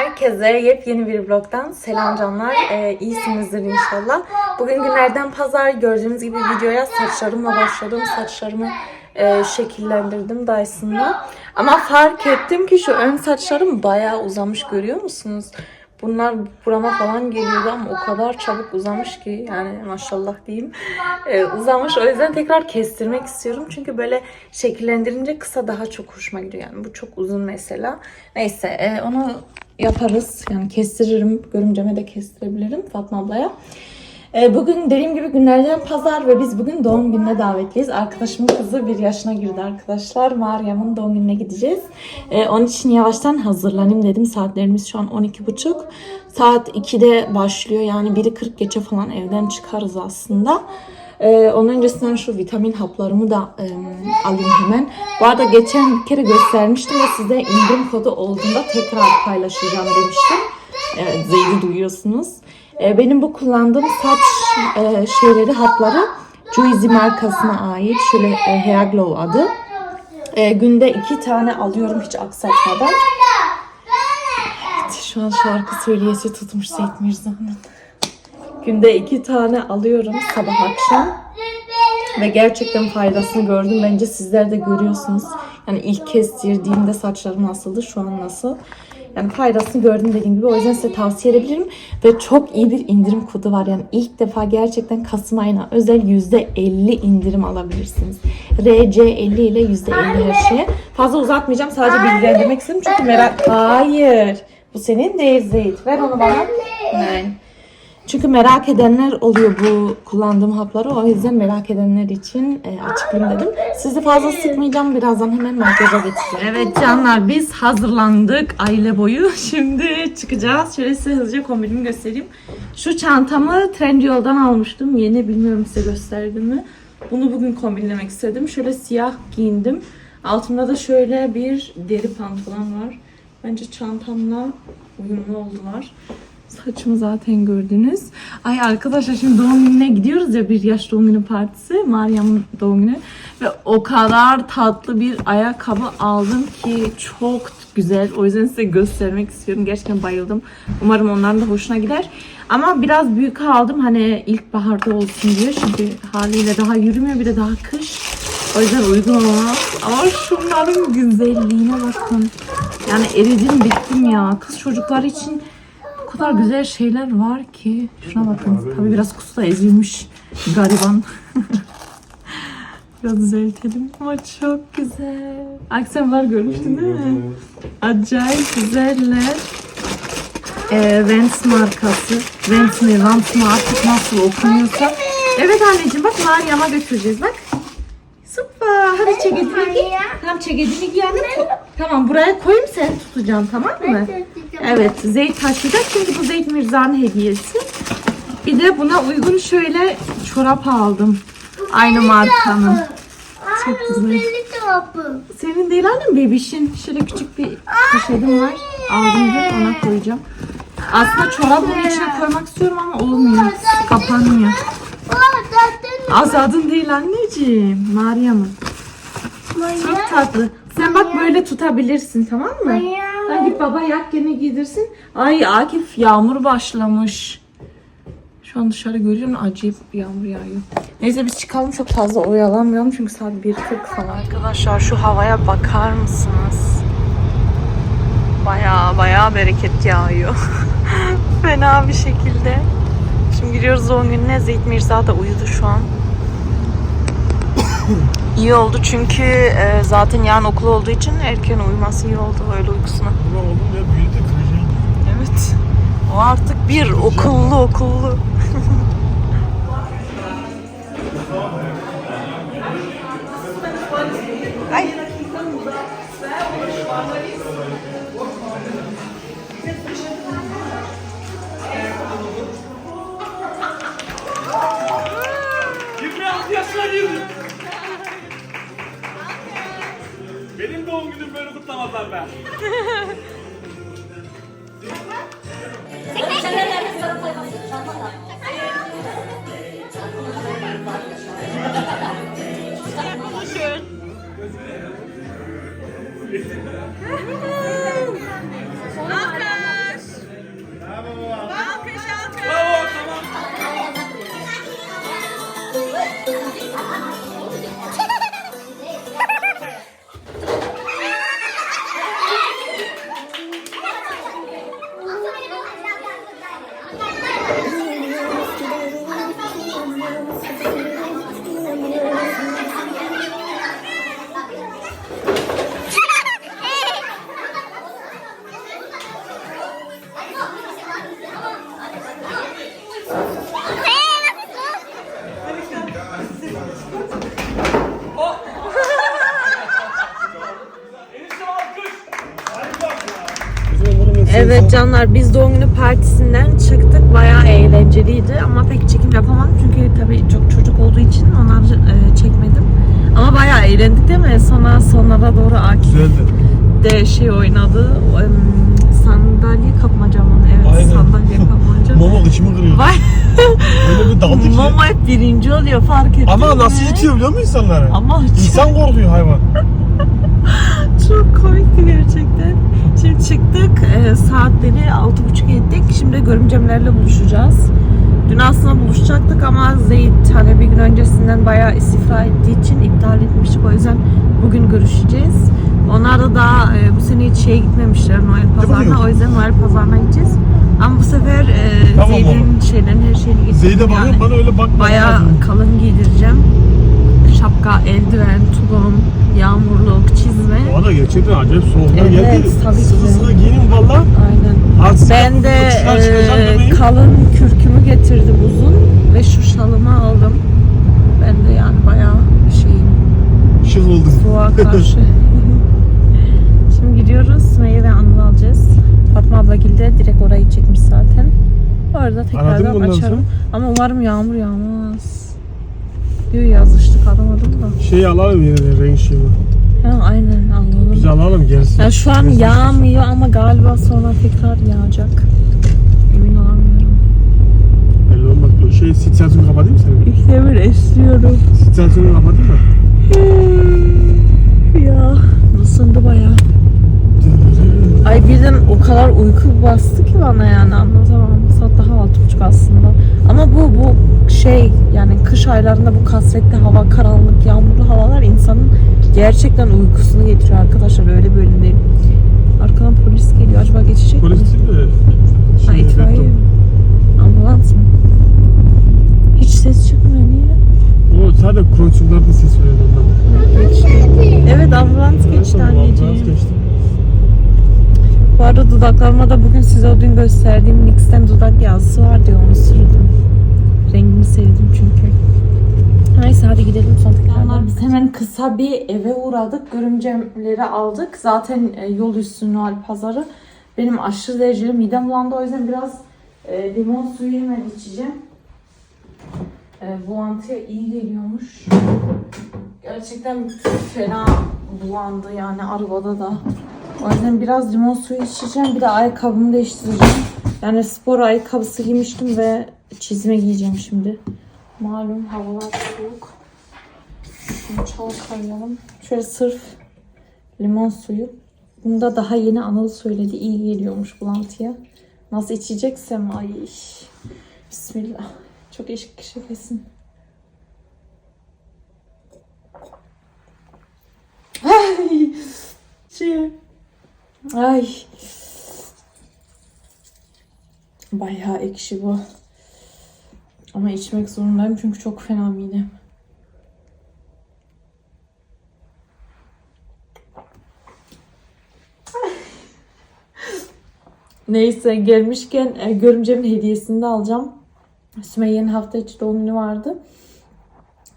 Herkese yepyeni bir vlogdan selam canlar. Ee, iyisinizdir inşallah. Bugün günlerden pazar gördüğünüz gibi videoya saçlarımla başladım. Saçlarımı e, şekillendirdim Dyson'la. Ama fark ettim ki şu ön saçlarım bayağı uzamış görüyor musunuz? Bunlar burama falan geliyordu ama o kadar çabuk uzamış ki yani maşallah diyeyim. Ee, uzamış o yüzden tekrar kestirmek istiyorum. Çünkü böyle şekillendirince kısa daha çok hoşuma gidiyor. Yani bu çok uzun mesela. Neyse e, onu yaparız. Yani kestiririm. Görümceme de kestirebilirim Fatma ablaya. Ee, Bugün dediğim gibi günlerden pazar ve biz bugün doğum gününe davetliyiz. Arkadaşımın kızı bir yaşına girdi arkadaşlar. Meryem'in doğum gününe gideceğiz. Ee, onun için yavaştan hazırlanayım dedim. Saatlerimiz şu an 12.30. Saat 2'de başlıyor yani 1'i 40 geçe falan evden çıkarız aslında. Ee, onun öncesinden şu vitamin haplarımı da alayım hemen. Bu arada geçen bir kere göstermiştim ve size indirim kodu olduğunda tekrar paylaşacağım demiştim. Evet, Zeyd'i duyuyorsunuz. Ee, benim bu kullandığım saç e, şeyleri, hapları Juicy markasına ait. Şöyle e, Hair Glow adı. E, günde iki tane alıyorum hiç aksatmadan. Evet, şu an şarkı söyleyesi tutmuş Seyit Mirza'nın. Günde iki tane alıyorum sabah akşam. Ve gerçekten faydasını gördüm. Bence sizler de görüyorsunuz. Yani ilk kestirdiğimde saçlarım nasıldı, şu an nasıl. Yani faydasını gördüm dediğim gibi. O yüzden size tavsiye edebilirim. Ve çok iyi bir indirim kodu var. Yani ilk defa gerçekten Kasım ayına özel %50 indirim alabilirsiniz. RC50 ile %50 her şeye. Fazla uzatmayacağım. Sadece bilgilendirmek istedim. Çünkü merak... Hayır. Bu senin değil Zeyt. Ver onu bana. Nein. Çünkü merak edenler oluyor bu kullandığım hapları. O yüzden merak edenler için e, açıklayayım dedim. Sizi fazla sıkmayacağım. Birazdan hemen makyaja geçeceğim. Evet canlar biz hazırlandık aile boyu. Şimdi çıkacağız. Şöyle size hızlıca kombinimi göstereyim. Şu çantamı Trendyol'dan almıştım. Yeni bilmiyorum size gösterdim mi. Bunu bugün kombinlemek istedim. Şöyle siyah giyindim. Altımda da şöyle bir deri pantolon var. Bence çantamla uyumlu oldular. Saçımı zaten gördünüz. Ay arkadaşlar şimdi doğum gününe gidiyoruz ya bir yaş doğum günü partisi. Meryem'in doğum günü. Ve o kadar tatlı bir ayakkabı aldım ki çok güzel. O yüzden size göstermek istiyorum. Gerçekten bayıldım. Umarım onların da hoşuna gider. Ama biraz büyük aldım hani ilkbaharda olsun diye. Çünkü haliyle daha yürümüyor bir de daha kış. O yüzden uygun olmaz. Ama şunların güzelliğine bakın. Yani eridim bittim ya. Kız çocuklar için kadar güzel şeyler var ki. Şuna bakın. Tabii biraz kusta ezilmiş. Gariban. biraz düzeltelim. Ama çok güzel. Aksesuarlar görmüştün değil mi? Acayip güzeller. Ee, Vans markası. Vans mi, Vans mı artık nasıl okunuyorsa. Evet anneciğim bak Meryem'e götüreceğiz bak. Süper. Hadi ceketini giy. Tamam ceketini giy anne. Tamam buraya koyayım sen tutacaksın tamam mı? Evet Zeyt taşıyacak çünkü bu Zeyt Mirza'nın hediyesi. Bir de buna uygun şöyle çorap aldım. Aynı markanın. Çok güzel. Senin değil annem bebişin. Şöyle küçük bir poşetim var. Aldım da ona koyacağım. Aslında çorap bunun içine koymak istiyorum ama olmuyor. Kapanmıyor. Azad'ın değil anneciğim. Meryem'in. Çok tatlı. Sen bak böyle tutabilirsin tamam mı? Hadi baba yak gene giydirsin. Ay Akif yağmur başlamış. Şu an dışarı görüyorum acayip yağmur yağıyor. Neyse biz çıkalım çok fazla oyalanmayalım çünkü saat 1.40 falan. Arkadaşlar şu havaya bakar mısınız? Baya baya bereket yağıyor. Fena bir şekilde. Şimdi gidiyoruz doğum gününe. Zeyt Mirza da uyudu şu an. İyi oldu çünkü e, zaten yarın okul olduğu için erken uyuması iyi oldu öyle uykusuna. Ulan oğlum ya büyüdü kıracağım. Evet. O artık bir okullu okullu. Evet canlar biz doğum günü partisinden çıktık. Bayağı eğlenceliydi ama pek çekim yapamadım çünkü tabii çok çocuk olduğu için onları e, çekmedim. Ama bayağı eğlendik değil mi? Sonra sonlara doğru Akif Güzeldi. de şey oynadı. em, sandalye kapmaca mı? Evet Aynen. sandalye kapmaca. Momo içimi kırıyor. Vay Öyle bir daldı ki. Mama hep birinci oluyor fark ettin Ama mi? nasıl itiyor biliyor musun insanları? Ama İnsan korkuyor hayvan. Çok komikti gerçekten. Şimdi çıktık. E, saatleri altı buçuk ettik. Şimdi görümcemlerle buluşacağız. Dün aslında buluşacaktık ama Zeyt hani bir gün öncesinden bayağı istifra ettiği için iptal etmiştik. O yüzden bugün görüşeceğiz. Onlar da daha e, bu sene hiç şeye gitmemişler Noel pazarına. O yüzden Noel pazarına gideceğiz. Ama bu sefer e, Tamam Zeyt'in şeylerini her şeyini getirdim. Zeyde yani. bana öyle bakma. Bayağı kalın giydireceğim. Şapka, eldiven, tulum, yağmurluk, çizme. Bu arada gerçekten acayip soğuklar Evet, geldi. tabii ki sıkı giyinim valla. Aynen. Artık Ben de e, kalın kürkümü getirdim uzun ve şu şalımı aldım. Ben de yani bayağı şeyim Şık oldum. soğuğa karşı. Şimdi gidiyoruz. Sümeyye ve Anıl'ı alacağız. Fatma abla de direkt orayı çekmiş zaten. Orada Aradın mı tekrardan açarım. Ama umarım yağmur yağmaz. Diyor yazıştık alamadım da. Şey alalım yine renk şeyini. Ha, aynen anladım. Biz alalım gerisi. Ya şu an Gerisi- yağmıyor ama galiba sonra tekrar yağacak. Emin olamıyorum. Belli olmaz. O Şey sit sensörünü kapatayım mı senin? İşte bir esiyorum. Sit sensörünü kapatayım mı? ya ısındı bayağı. Ay birden o kadar uyku bastı ki bana yani anlatamam. Daha altı buçuk aslında. Ama bu bu şey yani kış aylarında bu kasvetli hava, karanlık, yağmurlu havalar insanın gerçekten uykusunu getiriyor arkadaşlar. Öyle böyle değil. Arkadan polis geliyor. Acaba geçecek mi? Polis değil de. Ha Şey, itfaiye. laptop. Ambulans mı? Hiç ses çıkmıyor niye? O sadece kroçuklarda ses veriyor ondan. Geçti. Evet ambulans geçti Evet, ambulans anneciğim. geçti. Bu arada dudaklarıma da bugün size o dün gösterdiğim NYX'ten dudak yazısı var diye onu sürdüm. Rengini sevdim çünkü. Neyse hadi gidelim sonra tekrardan. Biz hemen kısa bir eve uğradık. Görümcemleri aldık. Zaten e, yol üstü Noel pazarı. Benim aşırı dereceli midem bulandı. O yüzden biraz e, limon suyu hemen içeceğim. E, bulantıya iyi geliyormuş. Gerçekten fena bulandı yani arabada da. O yüzden biraz limon suyu içeceğim. Bir de ayakkabımı değiştireceğim. Yani spor ayakkabısı giymiştim ve çizme giyeceğim şimdi. Malum havalar soğuk. Şimdi çalkalayalım. Şöyle sırf limon suyu. Bunda daha yeni Anıl söyledi. iyi geliyormuş bulantıya. Nasıl içeceksem ay. Bismillah. Çok eşik şekesin. Ay. Şey. Ay. Bayağı ekşi bu. Ama içmek zorundayım çünkü çok fena midem. Neyse gelmişken e, görümcemin hediyesini de alacağım. Sümeyye'nin hafta içi doğum günü vardı.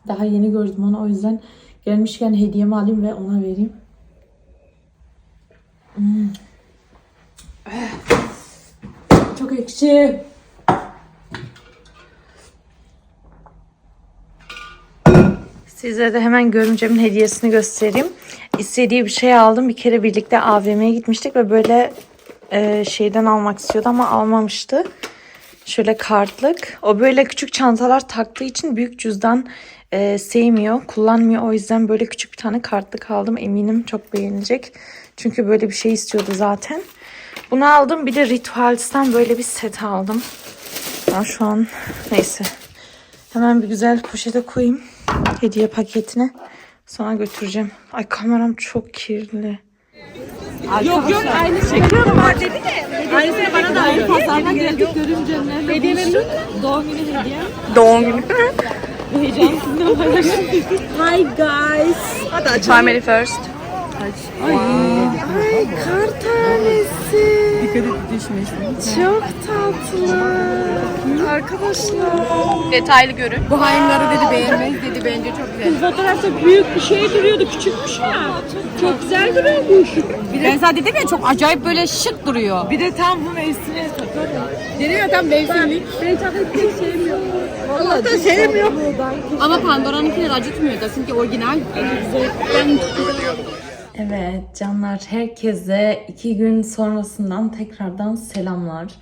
Daha yeni gördüm onu o yüzden gelmişken hediyemi alayım ve ona vereyim. Hmm. Çok ekşi. Size de hemen görümcemin hediyesini göstereyim. İstediği bir şey aldım. Bir kere birlikte AVM'ye gitmiştik ve böyle e, şeyden almak istiyordu ama almamıştı. Şöyle kartlık. O böyle küçük çantalar taktığı için büyük cüzdan e, sevmiyor, kullanmıyor. O yüzden böyle küçük bir tane kartlık aldım. Eminim çok beğenecek. Çünkü böyle bir şey istiyordu zaten. Bunu aldım. Bir de Rituals'tan böyle bir set aldım. Ben şu an neyse. Hemen bir güzel poşete koyayım. Hediye paketine. Sonra götüreceğim. Ay kameram çok kirli. Yok yok aynı çekiyorum var dedi de. Aynısını bana da aynı pazarda geldik görünce ne? Hediye memnun Doğum günü hediye. Doğum günü. Hi guys. Hadi açalım. Family first. Ay kar tanesi. Dikkat et düşmesin. Çok tatlı. Arkadaşlar. Detaylı görün. Bu hainleri dedi beğenmez dedi bence çok güzel. Fotoğrafta büyük bir şey duruyordu küçükmüş ya. Çok güzel duruyormuş. Ben sana dedim ya çok acayip böyle şık duruyor. Bir de tam bu mevsime takarım. Ya tam mevsimlik. Ben takıp pek sevmiyorum. Vallahi da sevmiyorum. Ama Pandora'nınkiler acıtmıyor da çünkü orijinal. Evet canlar herkese iki gün sonrasından tekrardan selamlar.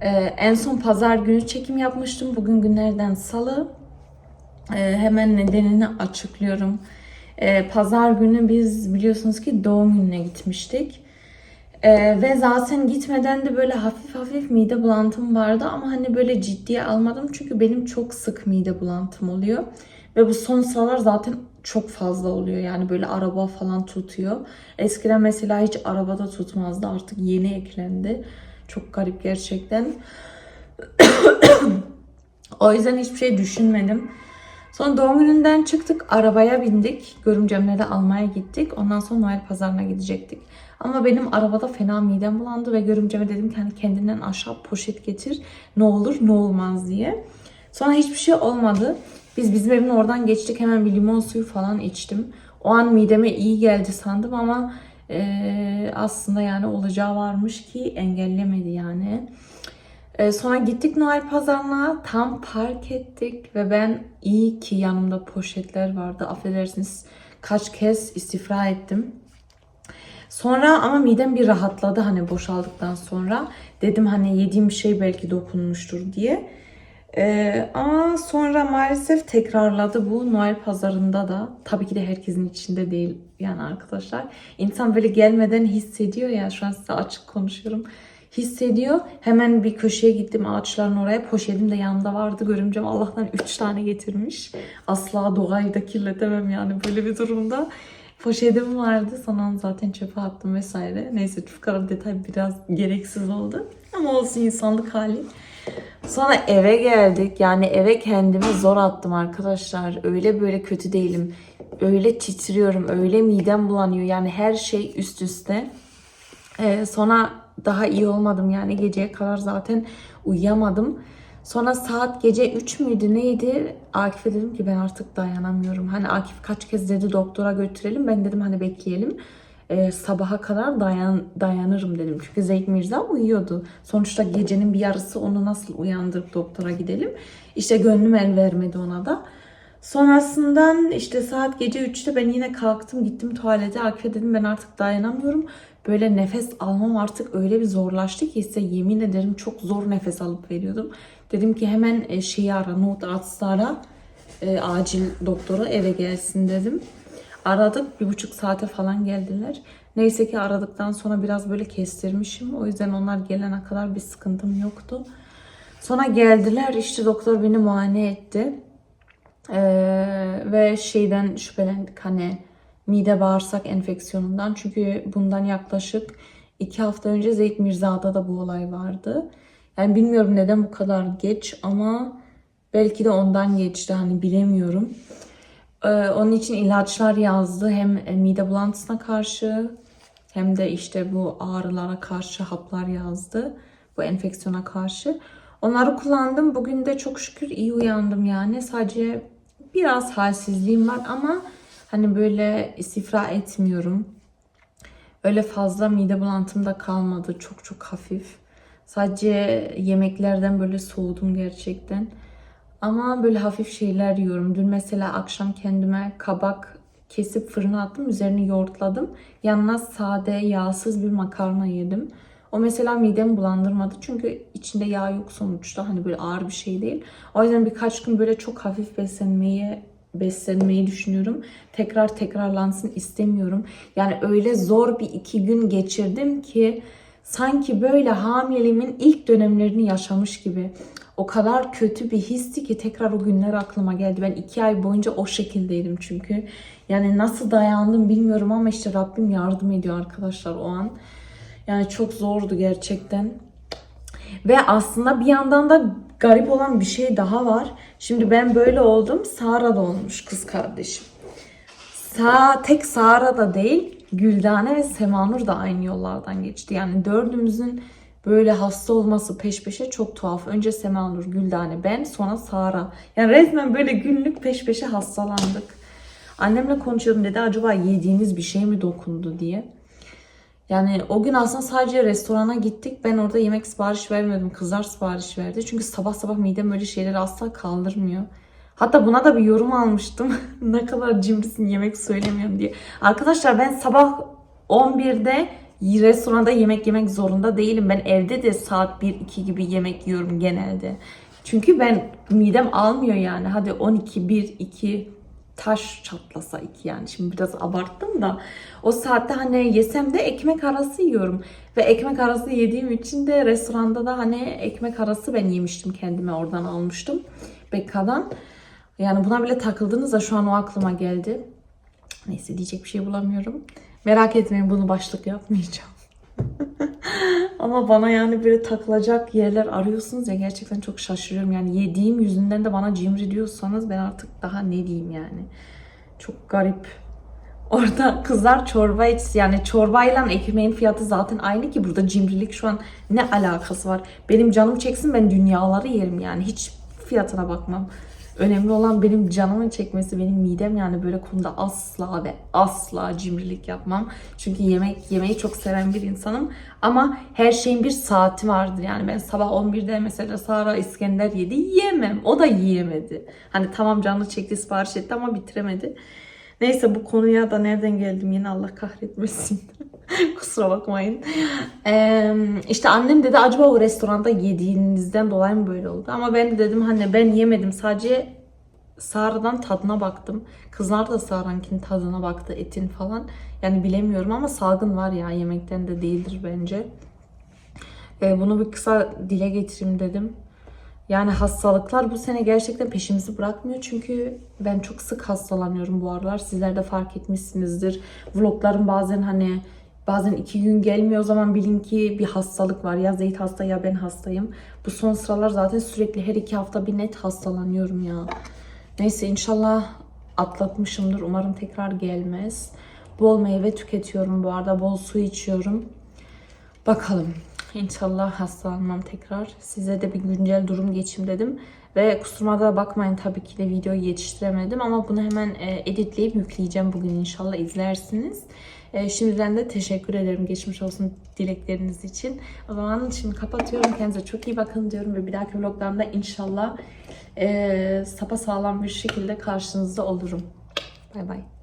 Ee, en son pazar günü çekim yapmıştım. Bugün günlerden salı. Ee, hemen nedenini açıklıyorum. Ee, pazar günü biz biliyorsunuz ki doğum gününe gitmiştik. Ee, ve zaten gitmeden de böyle hafif hafif mide bulantım vardı ama hani böyle ciddiye almadım çünkü benim çok sık mide bulantım oluyor. Ve bu son sıralar zaten çok fazla oluyor yani böyle araba falan tutuyor. Eskiden mesela hiç arabada tutmazdı artık yeni eklendi. Çok garip gerçekten. o yüzden hiçbir şey düşünmedim. Sonra doğum gününden çıktık, arabaya bindik. Görümcemleri almaya gittik. Ondan sonra Noel pazarına gidecektik. Ama benim arabada fena midem bulandı ve görümceme dedim ki hani kendinden aşağı poşet getir. Ne olur ne olmaz diye. Sonra hiçbir şey olmadı. Biz bizim evin oradan geçtik. Hemen bir limon suyu falan içtim. O an mideme iyi geldi sandım ama eee, aslında yani olacağı varmış ki engellemedi yani. Ee, sonra gittik Noel pazarına tam park ettik ve ben iyi ki yanımda poşetler vardı. Affedersiniz kaç kez istifra ettim. Sonra ama midem bir rahatladı hani boşaldıktan sonra. Dedim hani yediğim şey belki dokunmuştur diye. Ee, ama sonra maalesef tekrarladı bu Noel pazarında da. Tabii ki de herkesin içinde değil yani arkadaşlar. İnsan böyle gelmeden hissediyor ya şu an size açık konuşuyorum. Hissediyor. Hemen bir köşeye gittim ağaçların oraya. Poşetim de yanımda vardı. Görümcem Allah'tan 3 tane getirmiş. Asla doğayı da kirletemem yani böyle bir durumda. Poşetim vardı. Sonra zaten çöpe attım vesaire. Neyse kadar detay biraz gereksiz oldu. Ama olsun insanlık hali. Sonra eve geldik. Yani eve kendimi zor attım arkadaşlar. Öyle böyle kötü değilim. Öyle titriyorum. Öyle midem bulanıyor. Yani her şey üst üste. Ee, sonra daha iyi olmadım yani geceye kadar zaten uyuyamadım. Sonra saat gece 3 müydü neydi? Akif'e dedim ki ben artık dayanamıyorum. Hani Akif kaç kez dedi doktora götürelim. Ben dedim hani bekleyelim. Ee, sabaha kadar dayan dayanırım dedim. Çünkü Zeyd Mirza uyuyordu. Sonuçta gecenin bir yarısı onu nasıl uyandırıp doktora gidelim. İşte gönlüm el vermedi ona da. Sonrasından işte saat gece 3'te ben yine kalktım gittim tuvalete. Akif'e dedim ben artık dayanamıyorum. Böyle nefes almam artık öyle bir zorlaştı ki size yemin ederim çok zor nefes alıp veriyordum. Dedim ki hemen e, şeyi ara, not atsın ara. E, acil doktora eve gelsin dedim. Aradık bir buçuk saate falan geldiler. Neyse ki aradıktan sonra biraz böyle kestirmişim. O yüzden onlar gelene kadar bir sıkıntım yoktu. Sonra geldiler işte doktor beni muayene etti. Ee, ve şeyden şüphelendik hani mide bağırsak enfeksiyonundan. Çünkü bundan yaklaşık iki hafta önce Zeyt Mirza'da da bu olay vardı. Yani bilmiyorum neden bu kadar geç ama belki de ondan geçti hani bilemiyorum. Ee, onun için ilaçlar yazdı hem e, mide bulantısına karşı hem de işte bu ağrılara karşı haplar yazdı. Bu enfeksiyona karşı. Onları kullandım. Bugün de çok şükür iyi uyandım yani. Sadece biraz halsizliğim var ama hani böyle istifra etmiyorum. Öyle fazla mide bulantım da kalmadı. Çok çok hafif. Sadece yemeklerden böyle soğudum gerçekten. Ama böyle hafif şeyler yiyorum. Dün mesela akşam kendime kabak kesip fırına attım. Üzerini yoğurtladım. Yanına sade, yağsız bir makarna yedim. O mesela midemi bulandırmadı. Çünkü içinde yağ yok sonuçta. Hani böyle ağır bir şey değil. O yüzden birkaç gün böyle çok hafif beslenmeyi beslenmeyi düşünüyorum. Tekrar tekrarlansın istemiyorum. Yani öyle zor bir iki gün geçirdim ki sanki böyle hamileliğimin ilk dönemlerini yaşamış gibi. O kadar kötü bir histi ki tekrar o günler aklıma geldi. Ben iki ay boyunca o şekildeydim çünkü. Yani nasıl dayandım bilmiyorum ama işte Rabbim yardım ediyor arkadaşlar o an. Yani çok zordu gerçekten. Ve aslında bir yandan da garip olan bir şey daha var. Şimdi ben böyle oldum. Sara da olmuş kız kardeşim. Sa tek Sara da değil. Güldane ve Semanur da aynı yollardan geçti. Yani dördümüzün böyle hasta olması peş peşe çok tuhaf. Önce Semanur, Güldane, ben sonra Sara. Yani resmen böyle günlük peş peşe hastalandık. Annemle konuşuyordum dedi acaba yediğiniz bir şey mi dokundu diye. Yani o gün aslında sadece restorana gittik. Ben orada yemek sipariş vermedim. Kızlar sipariş verdi. Çünkü sabah sabah midem öyle şeyleri asla kaldırmıyor. Hatta buna da bir yorum almıştım. ne kadar cimrisin yemek söylemiyorum diye. Arkadaşlar ben sabah 11'de restoranda yemek yemek zorunda değilim. Ben evde de saat 1-2 gibi yemek yiyorum genelde. Çünkü ben midem almıyor yani. Hadi 12, 1, 2 taş çatlasa iki yani. Şimdi biraz abarttım da o saatte hani yesem de ekmek arası yiyorum. Ve ekmek arası yediğim için de restoranda da hani ekmek arası ben yemiştim kendime oradan almıştım. Bekka'dan. Yani buna bile takıldınız da şu an o aklıma geldi. Neyse diyecek bir şey bulamıyorum. Merak etmeyin bunu başlık yapmayacağım. Ama bana yani böyle takılacak yerler arıyorsunuz ya gerçekten çok şaşırıyorum. Yani yediğim yüzünden de bana cimri diyorsanız ben artık daha ne diyeyim yani. Çok garip. Orada kızlar çorba iç yani çorbayla ekmeğin fiyatı zaten aynı ki burada cimrilik şu an ne alakası var? Benim canım çeksin ben dünyaları yerim yani hiç fiyatına bakmam. Önemli olan benim canımın çekmesi, benim midem yani böyle konuda asla ve asla cimrilik yapmam. Çünkü yemek yemeyi çok seven bir insanım. Ama her şeyin bir saati vardır. Yani ben sabah 11'de mesela Sara İskender yedi yiyemem. O da yiyemedi. Hani tamam canlı çekti sipariş etti ama bitiremedi. Neyse bu konuya da nereden geldim yine Allah kahretmesin. Kusura bakmayın. Ee, işte annem dedi acaba o restoranda yediğinizden dolayı mı böyle oldu? Ama ben de dedim hani ben yemedim sadece Sara'dan tadına baktım. Kızlar da Sara'nkinin tadına baktı etin falan. Yani bilemiyorum ama salgın var ya yemekten de değildir bence. Ee, bunu bir kısa dile getireyim dedim. Yani hastalıklar bu sene gerçekten peşimizi bırakmıyor. Çünkü ben çok sık hastalanıyorum bu aralar. Sizler de fark etmişsinizdir. Vloglarım bazen hani bazen iki gün gelmiyor o zaman bilin ki bir hastalık var. Ya Zeyt hasta ya ben hastayım. Bu son sıralar zaten sürekli her iki hafta bir net hastalanıyorum ya. Neyse inşallah atlatmışımdır. Umarım tekrar gelmez. Bol meyve tüketiyorum bu arada. Bol su içiyorum. Bakalım. İnşallah hastalanmam tekrar. Size de bir güncel durum geçeyim dedim. Ve kusuruma da bakmayın tabii ki de videoyu yetiştiremedim. Ama bunu hemen e, editleyip yükleyeceğim bugün inşallah izlersiniz. E, şimdiden de teşekkür ederim geçmiş olsun dilekleriniz için. O zaman şimdi kapatıyorum. Kendinize çok iyi bakın diyorum. Ve bir dahaki vloglarımda inşallah e, sapa sağlam bir şekilde karşınızda olurum. Bay bay.